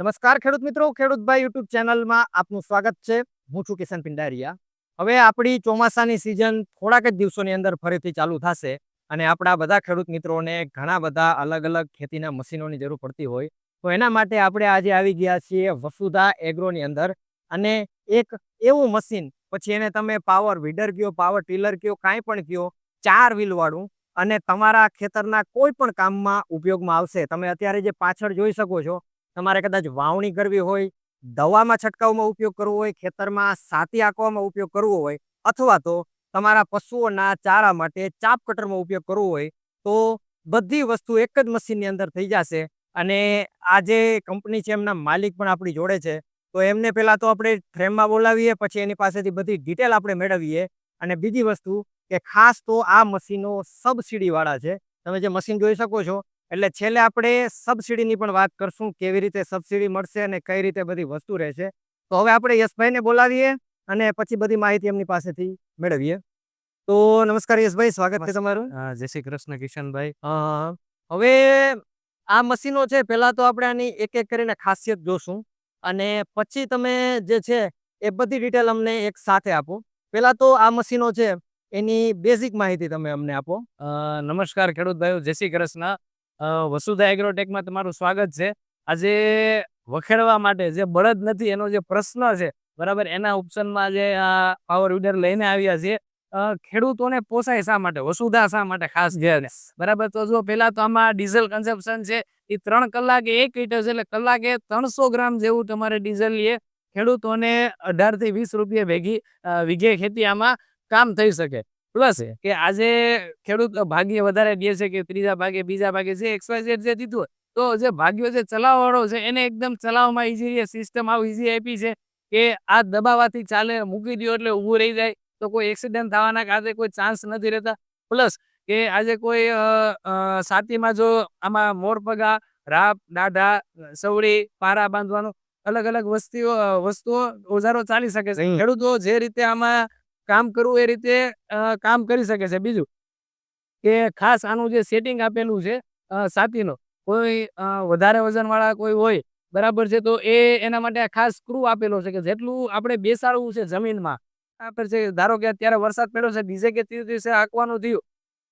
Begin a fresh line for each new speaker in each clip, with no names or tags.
નમસ્કાર ખેડૂત મિત્રો ખેડૂતભાઈ યુટ્યુબ ચેનલમાં આપનું સ્વાગત છે. હું છું કિશન પિંડારિયા. હવે આપણી ચોમાસાની સિઝન થોડાક જ દિવસોની અંદર ફરીથી ચાલુ થશે અને આપણા બધા ખેડૂત મિત્રોને ઘણા બધા અલગ અલગ ખેતીના મશીનોની જરૂર પડતી હોય. તો એના માટે આપણે આજે આવી ગયા છીએ વસુધા એગ્રોની અંદર અને એક એવું મશીન, પછી એને તમે પાવર વીડર કયો પાવર ટીલર કયો, કાંઈ પણ કયો, ચાર વ્હીલવાળું અને તમારા ખેતરના કોઈ પણ કામમાં ઉપયોગમાં આવશે. તમે અત્યારે જે પાછળ જોઈ શકો છો તમારે કદાચ વાવણી કરવી હોય, દવામાં છંટકાવમાં ઉપયોગ કરવો હોય, ખેતરમાં સાતી આંકવામાં ઉપયોગ કરવો હોય, અથવા તો તમારા પશુઓના ચારા માટે ચાપ કટરમાં ઉપયોગ કરવો હોય, તો બધી વસ્તુ એક જ મશીનની અંદર થઈ જશે. અને આ જે કંપની છે એમના માલિક પણ આપણી જોડે છે, તો એમને પહેલાં તો આપણે ફ્રેમમાં બોલાવીએ, પછી એની પાસેથી બધી ડિટેલ આપણે મેળવીએ. અને બીજી વસ્તુ કે ખાસ તો આ મશીનો સબસિડીવાળા છે. તમે જે મશીન જોઈ શકો છો એટલે છેલ્લે આપણે સબસિડીની પણ વાત કરશું કેવી રીતે સબસિડી મળશે અને કઈ રીતે બધી વસ્તુ રહેશે. તો હવે આપણે યશભાઈને બોલાવીએ અને પછી બધી માહિતી એમની પાસેથી મેળવીએ. તો નમસ્કાર યશભાઈ સ્વાગત છે તમારું.
જય શ્રી કૃષ્ણ કિશનભાઈ.
હવે આ મશીનો છે પહેલા તો આપણે આની એક એક કરીને ખાસિયત જોશું અને પછી તમે જે છે એ બધી ડિટેલ અમને એક સાથે આપો. પહેલા તો આ મશીનો છે એની બેઝિક માહિતી તમે અમને આપો.
નમસ્કાર ખેડૂત ભાઈઓ જય શ્રી કૃષ્ણ. વસુધા એગ્રોટેકમાં તમારું સ્વાગત છે. આજે વખેડવા માટે જે બળદ નથી એનો જે પ્રશ્ન છે બરાબર એના ઓપ્શનમાં જે આ પાવર વિડર લઈને આવ્યા છે. ખેડૂતોને પોસાય શા માટે? વસુધા શા માટે ખાસ છે બરાબર તો જો પેલા તો આમાં ડીઝલ કન્ઝપ્શન છે એ ત્રણ કલાકે એક લીટર છે એટલે કલાકે ત્રણસો ગ્રામ જેવું તમારે ડીઝલ લે ખેડૂતોને અઢારથી વીસ રૂપિયા ભેગી વીઘે ખેતી આમાં કામ થઈ શકે. પ્લસ કે આજે ખેડૂત ભાગ્ય વધારે દે છે કે ત્રીજા ભાગે બીજા ભાગે જે એક્સવાયઝેડ જે દીધું તો જે ભાગ્યો જે ચલાવવાળો છે એને એકદમ ચલાવવામાં ઈઝી સિસ્ટમ આવું ઈઝી આપી છે કે આ દબાવાથી ચાલે મૂકી દો એટલે ઊભું રહી જાય તો કોઈ એક્સિડન્ટ થવાના કારણે કોઈ ચાન્સ નથી રહેતા. પ્લસ કે આજે કોઈ સાતીમાં જો આમાં મોરપગા રાપ દાઢા સવડી પારા બાંધવાનું અલગ અલગ વસ્તીઓ વસ્તુઓ ઓજારો ચાલી શકે છે. ખેડૂતો જે રીતે આમાં કામ કરવું એ રીતે કામ કરી શકે છે. બીજું કે ખાસ આનું જે સેટિંગ આપેલું છે સાથીનો કોઈ વધારે વજનવાળા કોઈ હોય, બરાબર છે, તો એ એના માટે ખાસ સ્ક્રૂ આપેલો છે કે જેટલું આપણે બેસાડવું છે જમીનમાં. આપણે છે, ધારો કે અત્યારે વરસાદ પડ્યો છે બીજે કે તે દિવસે આંકવાનું થયું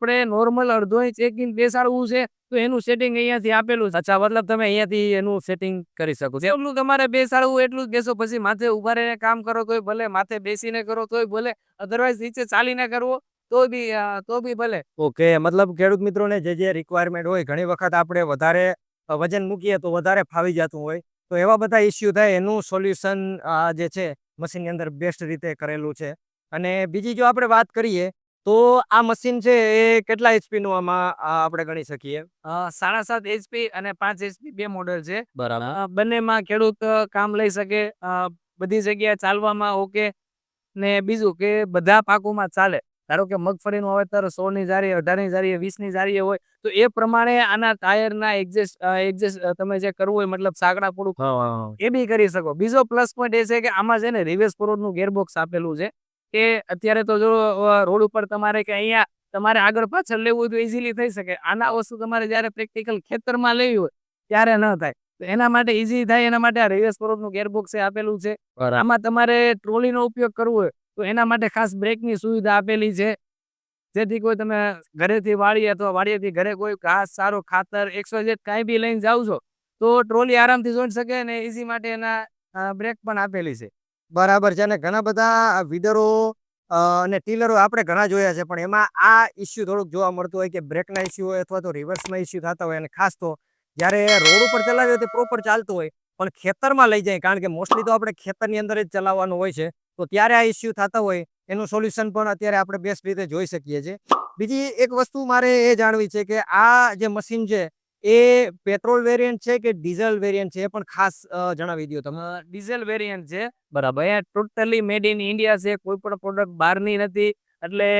આપણે નોર્મલ અડધો ઇંચ એક ઇંચ બેસાડવું છે, તો એનું સેટિંગ અહીંયાથી આપેલું છે. અચ્છા, મતલબ તમે અહીંયાથી એનું સેટિંગ કરી શકો છો. એટલું તમારે બેસાડવું, એટલું જ બેસો. પછી માથે ઊભા રહીને કામ કરો, તોય ભલે. માથે બેસીને કરો, તોય ભલે. અધરવાઇઝ નીચે ચાલીને કરવો, તો બી તો બી ભલે.
ઓકે, મતલબ ખેડૂત મિત્રોને જે જે રિક્વાયરમેન્ટ હોય, ઘણી વખત આપણે વધારે વજન મૂકીએ તો વધારે ફાવી જતું હોય. તો એવા બધા ઇસ્યુ થાય, એનું સોલ્યુશન જે છે, મશીનની અંદર બેસ્ટ રીતે કરેલું છે. અને બીજી જો આપણે વાત કરીએ તો આ મશીન છે એ કેટલા એચપી નું આમાં આપણે ગણી શકીએ?
અ, સાડા સાત એચપી અને પાંચ એચપી બે મોડેલ છે.
બરાબર.
બંનેમાં ખેડૂત કામ લઈ શકે બધી જગ્યાએ ચાલવામાં ઓકે. ને બીજું કે બધા પાકોમાં ચાલે. ધારો કે મગફળીનું વાવેતર સો ની જારી અઢારની જારી વીસની જારી હોય તો એ પ્રમાણે આના ટાયરના એક્ઝેસ્ટ એક્ઝેસ્ટ તમે જે કરવું હોય મતલબ સાંકડા પૂરું એ બી કરી શકો. બીજો પ્લસ પોઈન્ટ એ છે કે આમાં છે ને રિવર્સનું ગેરબોક્સ આપેલું છે. કે અત્યારે તો જો રોડ ઉપર તમારે કે અહીંયા તમારે આગળ પાછળ લેવું તો ઇઝીલી થઈ શકે. આના વસ્તુ તમારે જ્યારે પ્રેક્ટિકલ ખેતરમાં લેવી હોય ત્યારે ન થાય. તો એના માટે ઈઝી થાય એના માટે આ રિવર્સનું ગેરબોક્સ આપેલું છે. આમાં તમારે ટ્રોલીનો ઉપયોગ કરવો હોય તો એના માટે ખાસ બ્રેકની સુવિધા આપેલી છે. જેથી કોઈ તમે ઘરેથી વાળી અથવા વાડીએથી ઘરે કોઈ ઘાસ સારો ખાતર એકસો જેટ કાંઈ બી લઈને જાવ છો તો ટ્રોલી આરામથી જોઈ શકે અને ઈઝી માટે એના બ્રેક પણ આપેલી છે.
બરાબર છે. અને ઘણા બધા વિડરો અને ટીલરો આપણે ઘણા જોયા છે. પણ એમાં આ ઇસ્યુ થોડુંક જોવા મળતું હોય કે બ્રેકના ઇસ્યુ હોય અથવા તો રિવર્સમાં ઇસ્યુ થતા હોય. અને ખાસ તો જ્યારે રોડ ઉપર ચલાવ્યો તો પ્રોપર ચાલતું હોય. પણ ખેતરમાં લઈ જાય. કારણ કે મોસ્ટલી તો આપણે ખેતરની અંદર જ ચલાવવાનું હોય છે. તો ત્યારે આ ઇસ્યુ થતા હોય. એનું સોલ્યુશન પણ અત્યારે આપણે બેસ્ટ રીતે જોઈ શકીએ છીએ. બીજી એક વસ્તુ મારે એ જાણવી છે કે આ જે મશીન છે એ પેટ્રોલ વેરિયન્ટ છે કે ડીઝલ વેરિયન્ટ છે એ પણ ખાસ જણાવી દો તમે
ડીઝલ વેરિયન્ટ છે બરાબર. એ ટોટલી મેડ ઇન ઇન્ડિયા છે કોઈ પણ પ્રોડક્ટ બહારની નથી એટલે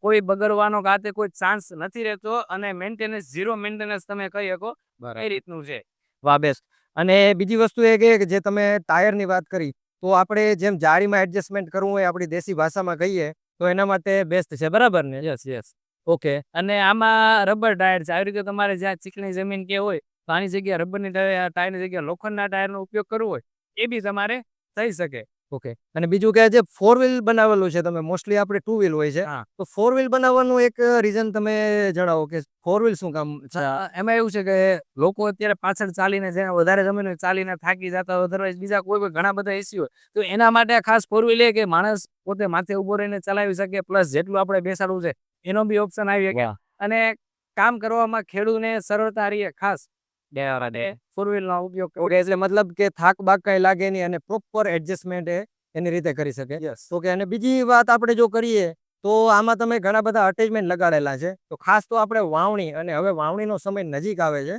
કોઈ બગડવાનો કાતે કોઈ ચાન્સ નથી રહેતો અને મેન્ટેનન્સ ઝીરો મેન્ટેનન્સ તમે કહી શકો કઈ રીતનું છે?
વાહ બેસ્ટ. અને બીજી વસ્તુ એ કે જે તમે ટાયરની વાત કરી તો આપણે જેમ જાળીમાં એડજસ્ટમેન્ટ કરવું હોય આપણી દેશી ભાષામાં કહીએ તો એના માટે બેસ્ટ છે બરાબર ને?
Yes yes.
ઓકે.
અને આમાં રબર ટાયર છે. આવી રીતે તમારે જ્યાં ચીકણી જમીન કે હોય તો આની જગ્યાએ રબરની ટાયર ટાયરની જગ્યાએ લોખંડના ટાયરનો ઉપયોગ કરવો હોય એ બી તમારે થઈ શકે.
ઓકે. અને બીજું કે જે ફોર વ્હીલ બનાવેલું છે તમે મોસ્ટલી આપણે ટુ વ્હીલ હોય છે. તો ફોર વ્હીલ બનાવવાનું એક રીઝન તમે જણાવો કે ફોર વ્હીલ શું કામ
એમાં એવું છે કે લોકો અત્યારે પાછળ ચાલીને જેને વધારે જમીન ચાલીને થાકી જતા હોય અધરવાઇઝ બીજા કોઈ કોઈ ઘણા બધા ઇસ્યુ હોય તો એના માટે ખાસ ફોર વ્હીલ કે માણસ પોતે માથે ઊભો રહીને ચલાવી શકે પ્લસ જેટલું આપણે બેસાડવું છે એનો બી ઓપ્શન આવી શકે. અને કામ કરવામાં ખેડૂતને સરળતા રહે ખાસ. ફોર વ્હીલ નો ઉપયોગ.
એટલે મતલબ કે થાક બાક કઈ લાગે નહીં અને પ્રોપર એડજસ્ટમેન્ટ એની રીતે કરી શકે. તો કે અને બીજી વાત આપણે જો કરીએ તો આમાં તમે ઘણા બધા અટેચમેન્ટ લગાડેલા છે. તો ખાસ તો આપણે વાવણી અને હવે વાવણીનો સમય નજીક આવે છે.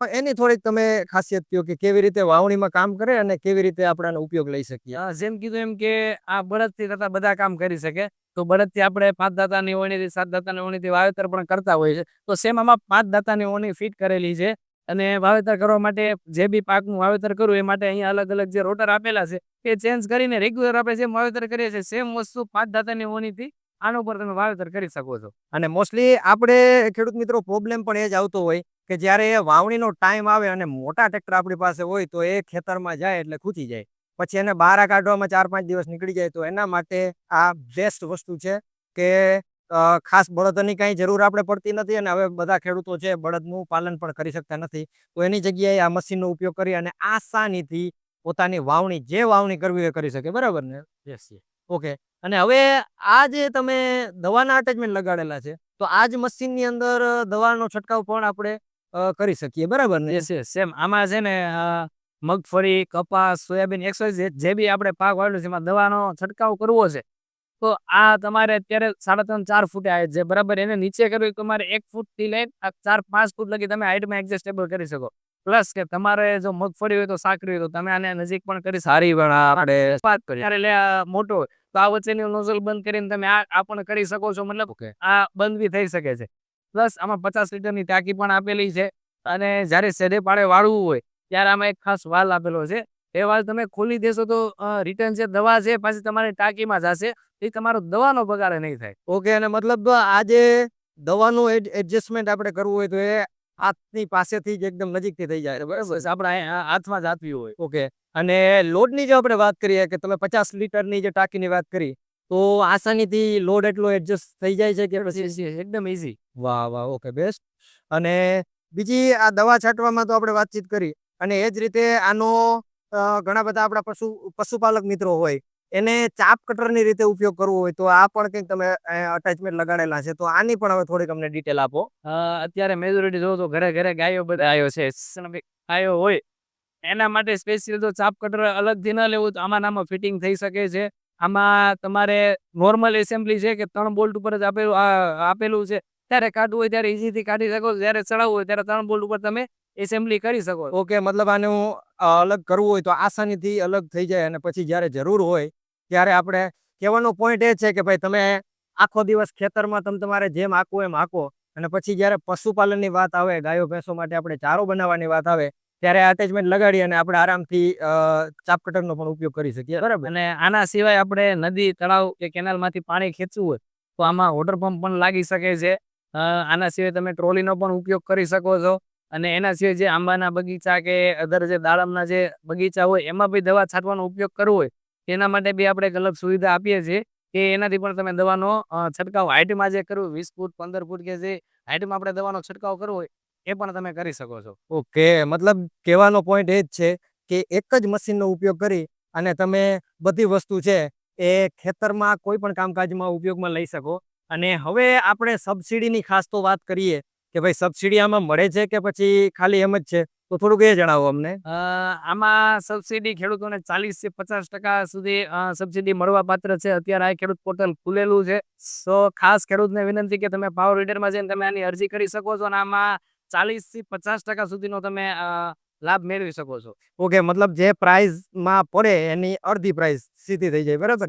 પણ એની થોડીક તમે ખાસિયત કહો કે કેવી રીતે વાવણીમાં કામ કરે અને કેવી રીતે આપણે ઉપયોગ લઈ શકીએ.
જેમ કીધું એમ કે આ બળદથી થતા બધા કામ કરી શકે. તો બળદથી આપણે પાંચ દાતાની ઓણીથી સાત દાતાની ઓણીથી વાવેતર પણ કરતા હોય છે તો સેમ આમાં પાંચ દાતાની ઓણી ફિટ કરેલી છે અને વાવેતર કરવા માટે જે બી પાકનું વાવેતર કરવું એ માટે અહીંયા અલગ અલગ જે રોટર આપેલા છે એ ચેન્જ કરીને રેગ્યુલર આપણે જેમ વાવેતર કરીએ છીએ સેમ વસ્તુ પાંચ દાતાની ઓણીથી આના ઉપર તમે વાવેતર કરી શકો છો.
અને મોસ્ટલી આપણે ખેડૂત મિત્રો પ્રોબ્લેમ પણ એ જ આવતો હોય કે જ્યારે વાવણીનો ટાઈમ આવે અને મોટા ટ્રેક્ટર આપણી પાસે હોય તો એ ખેતરમાં જાય એટલે ખૂચી જાય. પછી એને બહાર કાઢવામાં ચાર પાંચ દિવસ નીકળી જાય તો એના માટે આ બેસ્ટ વસ્તુ છે કે ખાસ બળદની કાંઈ જરૂર આપણે પડતી નથી અને હવે બધા ખેડૂતો છે બળદનું પાલન પણ કરી શકતા નથી. તો એની જગ્યાએ આ મશીનનો ઉપયોગ કરી અને આસાનીથી પોતાની વાવણી જે વાવણી કરવી એ કરી શકે. બરાબર ને? ઓકે. અને હવે આ જે તમે દવાના અટેચમેન્ટ લગાડેલા છે તો આ જ મશીનની અંદર દવાનો છંટકાવ પણ આપણે કરી શકીએ. બરાબર ને?
યસ સેમ આમાં છે ને મગફળી કપાસ સોયાબીન એકસો જે બી આપણે પાક વાવેલો છે એમાં દવાનો છંટકાવ કરવો છે તો આ તમારે અત્યારે સાડા ત્રણ ચાર ફૂટે આવે છે બરાબર એને નીચે કરવી તમારે એક ફૂટથી લઈને ચાર પાંચ ફૂટ લગી તમે હાઈટમાં એડજસ્ટેબલ કરી શકો. પ્લસ કે તમારે જો મગફળી હોય તો સાકરી હોય તો તમે આને નજીક પણ કરી
સારી પણ આપણે
વાત ત્યારે મોટો હોય તો આ વચ્ચેની નોઝલ બંધ કરીને તમે આ આ પણ કરી શકો છો. મતલબ આ બંધ બી થઈ શકે છે. પ્લસ આમાં પચાસ લીટરની ટાંકી પણ આપેલી છે. અને જ્યારે સેડે પાડે વાળવું હોય ત્યારે આમાં એક ખાસ વાલ આપેલો છે. એ વાલ તમે ખોલી દેશો તો રિટર્ન છે દવા છે પાછી તમારી ટાંકીમાં જશે. એ તમારો દવાનો પગાર નહીં થાય.
ઓકે અને મતલબ આ જે દવાનું એડજસ્ટમેન્ટ આપણે કરવું હોય તો એ હાથની પાસેથી જ એકદમ નજીકથી થઈ જાય. બરાબર?
આપણે હાથમાં જ આપવી હોય.
ઓકે અને લોડની જો આપણે વાત કરીએ કે તમે પચાસ લીટરની જે ટાંકીની વાત કરી તો આસાનીથી લોડ એટલો એડજસ્ટ થઈ જાય છે કે પછી?
એકદમ ઈઝી
વાહ વાહ ઓકે બેસ્ટ. અને બીજી આ દવા છાંટવામાં તો આપણે વાતચીત કરી. અને એ જ રીતે આનો ઘણા બધા આપણા પશુ, પશુપાલક મિત્રો હોય, એને ચાપ કટરની રીતે ઉપયોગ કરવો હોય, તો આ પણ કંઈક તમે અટેચમેન્ટ લગાડેલા છે. તો આની પણ હવે થોડીક અમને ડિટેલ આપો.
અત્યારે મેજોરિટી જોવો તો ઘરે ઘરે ગાયો બધા આવ્યો છે આવ્યો હોય, એના માટે સ્પેશિયલ તો ચાપ કટર અલગથી ન લેવું, તો આમાં નામાં ફિટિંગ થઈ શકે છે. આમાં તમારે નોર્મલ એસેમ્બલી છે કે ત્રણ બોલ્ટ ઉપર જ આપેલું આપેલું છે. ત્યારે કાઢવું હોય ત્યારે ઇઝીથી કાઢી શકો જ્યારે ચડાવવું હોય ત્યારે ત્રણ બોલ્ટ ઉપર તમે એસેમ્બલી કરી શકો.
ઓકે મતલબ આનું હું અલગ કરવું હોય તો આસાનીથી અલગ થઈ જાય અને પછી જ્યારે જરૂર હોય ત્યારે આપણે કહેવાનો પોઈન્ટ એ છે કે ભાઈ તમે આખો દિવસ ખેતરમાં તમે તમારે જેમ હાંકવો એમ હાંકો અને પછી જ્યારે પશુપાલનની વાત આવે ગાયો ભેંસો માટે આપણે ચારો બનાવવાની વાત આવે ત્યારે અટેચમેન્ટ લગાડી અને આપણે આરામથી ચાપકટરનો ચાપ કટરનો પણ ઉપયોગ કરી શકીએ. બરાબર?
અને આના સિવાય આપણે નદી તળાવ કે કેનાલમાંથી પાણી ખેંચવું હોય તો આમાં વોટર પંપ પણ લાગી શકે છે. આના સિવાય તમે ટ્રોલીનો પણ ઉપયોગ કરી શકો છો. અને એના સિવાય જે આંબાના બગીચા કે અધર જે દાડમના જે બગીચા હોય, એમાં બી દવા છાંટવાનો ઉપયોગ કરવો હોય, એના માટે બી આપણે એક અલગ સુવિધા આપીએ છીએ કે એનાથી પણ તમે દવાનો છંટકાવ હાઇટમાં જે કરવું વીસ ફૂટ, પંદર ફૂટ કે જે હાઇટમાં આપણે દવાનો છંટકાવ કરવો હોય, એ પણ તમે કરી શકો છો.
ઓકે, મતલબ કહેવાનો પોઈન્ટ એ જ છે કે એક જ મશીનનો ઉપયોગ કરી અને તમે બધી વસ્તુ છે એ ખેતરમાં કોઈ પણ કામકાજમાં ઉપયોગમાં લઈ શકો. અને હવે આપણે સબસિડીની ખાસ તો વાત કરીએ કે ભાઈ સબસિડી આમાં મળે છે કે પછી ખાલી એમ જ છે? તો થોડુંક એ જણાવો અમને.
આમાં સબસિડી ખેડૂતોને ચાલીસથી પચાસ ટકા સુધી સબસિડી મળવા પાત્ર છે. અત્યારે આ ખેડૂત પોર્ટલ ખુલેલું છે. તો ખાસ ખેડૂતને વિનંતી કે તમે પાવર રીડરમાં જઈને તમે આની અરજી કરી શકો છો અને આમાં ચાલીસથી પચાસ ટકા સુધીનો તમે લાભ મેળવી શકો છો.
ઓકે મતલબ જે પ્રાઇઝમાં પડે એની અડધી પ્રાઇસ સીધી થઈ જાય બરાબર?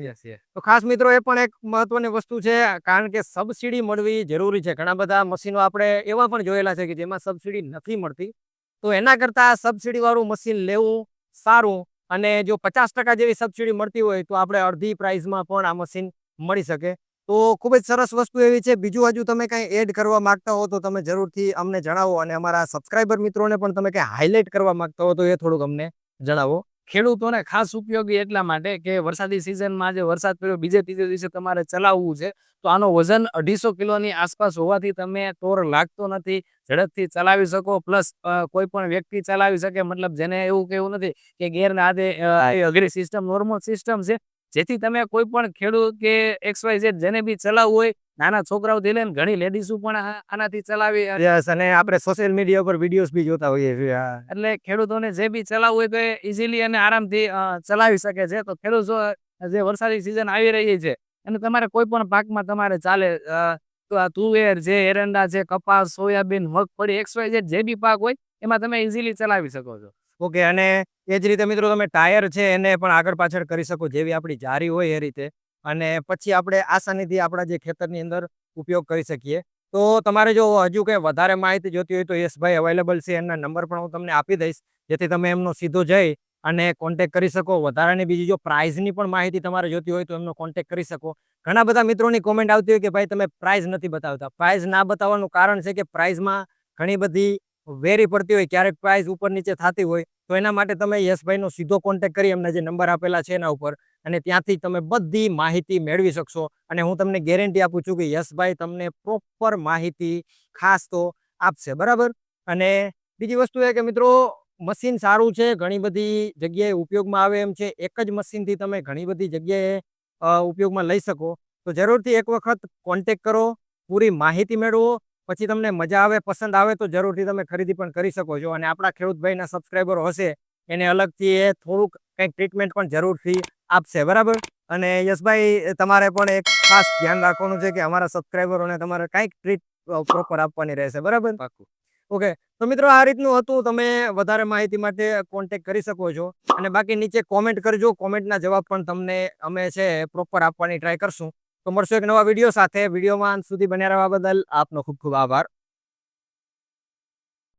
તો ખાસ મિત્રો એ પણ એક મહત્વની વસ્તુ છે કારણ કે સબસિડી મળવી જરૂરી છે. ઘણા બધા મશીનો આપણે એવા પણ જોયેલા છે કે જેમાં સબસિડી નથી મળતી. તો એના કરતાં સબસિડી વાળું મશીન લેવું સારું અને જો પચાસ ટકા જેવી સબસિડી મળતી હોય તો આપણે અડધી પ્રાઇસમાં પણ આ મશીન મળી શકે. તો ખૂબ જ સરસ વસ્તુ એવી છે. બીજું હજુ તમે કંઈ એડ કરવા માંગતા હો તો તમે જરૂરથી અમને જણાવો અને અમારા સબસ્ક્રાઈબર મિત્રોને પણ તમે કંઈ હાઇલાઇટ કરવા માગતા હો તો એ થોડુંક અમને જણાવો.
ખેડૂતોને ખાસ ઉપયોગી એટલા માટે કે વરસાદી સિઝનમાં આજે વરસાદ પડ્યો બીજે ત્રીજે દિવસે તમારે ચલાવવું છે તો આનો વજન અઢીસો કિલોની આસપાસ હોવાથી તમે તોર લાગતો નથી. ઝડપથી ચલાવી શકો પ્લસ કોઈ પણ વ્યક્તિ ચલાવી શકે મતલબ જેને એવું કેવું નથી કે ગેરના અ, અઘરી સિસ્ટમ નોર્મલ સિસ્ટમ છે જેથી તમે કોઈ પણ ખેડૂત કે એક્સ વાય ઝેડ જેને બી ચલાવવું હોય નાના છોકરાઓથી લઈને ઘણી લેડીઝો પણ આનાથી ચલાવી
અને આપણે સોશિયલ મીડિયા પર વિડીયોઝ બી જોતા હોઈએ છીએ
એટલે ખેડૂતોને જે બી ચલાવવું હોય તો એ ઇઝીલી અને આરામથી ચલાવી શકે છે. તો ખેડૂતો જે વરસાદી સિઝન આવી રહી છે અને તમારે કોઈ પણ પાકમાં તમારે ચાલે તુવેર છે એરંડા છે કપાસ સોયાબીન મગફળી એક્સ વાય ઝેડ જે બી પાક હોય એમાં તમે ઇઝીલી ચલાવી શકો છો.
ઓકે, અને એ જ રીતે મિત્રો તમે ટાયર છે એને પણ આગળ પાછળ કરી શકો જેવી આપણી જારી હોય એ રીતે. અને પછી આપણે આસાનીથી આપણા જે ખેતરની અંદર ઉપયોગ કરી શકીએ. તો તમારે જો હજુ કંઈ વધારે માહિતી જોતી હોય તો યશભાઈ અવેલેબલ છે, એમના નંબર પણ હું તમને આપી દઈશ. જેથી તમે એમનો સીધો જઈ અને કોન્ટેક કરી શકો. વધારાની બીજી જો પ્રાઇઝની પણ માહિતી તમારે જોતી હોય તો એમનો કોન્ટેક કરી શકો. ઘણા બધા મિત્રોની કોમેન્ટ આવતી હોય કે ભાઈ તમે પ્રાઇઝ નથી બતાવતા. પ્રાઇઝ ના બતાવવાનું કારણ છે કે પ્રાઇઝમાં ઘણી બધી વેરી પડતી હોય, ક્યારેક પ્રાઇઝ ઉપર નીચે થતી હોય, તો એના માટે તમે યશભાઈનો સીધો કોન્ટેક કરી, એમના જે નંબર આપેલા છે એના ઉપર. અને ત્યાંથી તમે બધી માહિતી મેળવી શકશો. અને હું તમને ગેરંટી આપું છું કે યશભાઈ તમને પ્રોપર માહિતી ખાસ તો આપશે, બરાબર? અને બીજી વસ્તુ એ કે મિત્રો મશીન સારું છે, ઘણી બધી જગ્યાએ ઉપયોગમાં આવે એમ છે. એક જ મશીનથી તમે ઘણી બધી જગ્યાએ ઉપયોગમાં લઈ શકો. તો જરૂરથી એક વખત કોન્ટેક કરો, પૂરી માહિતી મેળવો પછી તમને મજા આવે પસંદ આવે તો જરૂરથી તમે ખરીદી પણ કરી શકો છો. અને આપણા ખેડૂતભાઈના સબસ્ક્રાઈબરો હશે એને અલગથી એ થોડુંક કંઈક ટ્રીટમેન્ટ પણ જરૂરથી આપશે. બરાબર? અને યશભાઈ તમારે પણ એક ખાસ ધ્યાન રાખવાનું છે કે અમારા સબસ્ક્રાઈબરોને તમારે કંઈક ટ્રીટ પ્રોપર આપવાની રહેશે. બરાબર?
પાકું.
ઓકે. તો મિત્રો આ રીતનું હતું. તમે વધારે માહિતી માટે કોન્ટેક કરી શકો છો. અને બાકી નીચે કોમેન્ટ કરજો. કોમેન્ટના જવાબ પણ તમને અમે છે પ્રોપર આપવાની ટ્રાય કરશું. તો મળશું એક નવા વીડિયો સાથે. વિડીયોમાં અંત સુધી બન્યા રહેવા બદલ આપનો ખૂબ ખૂબ આભાર.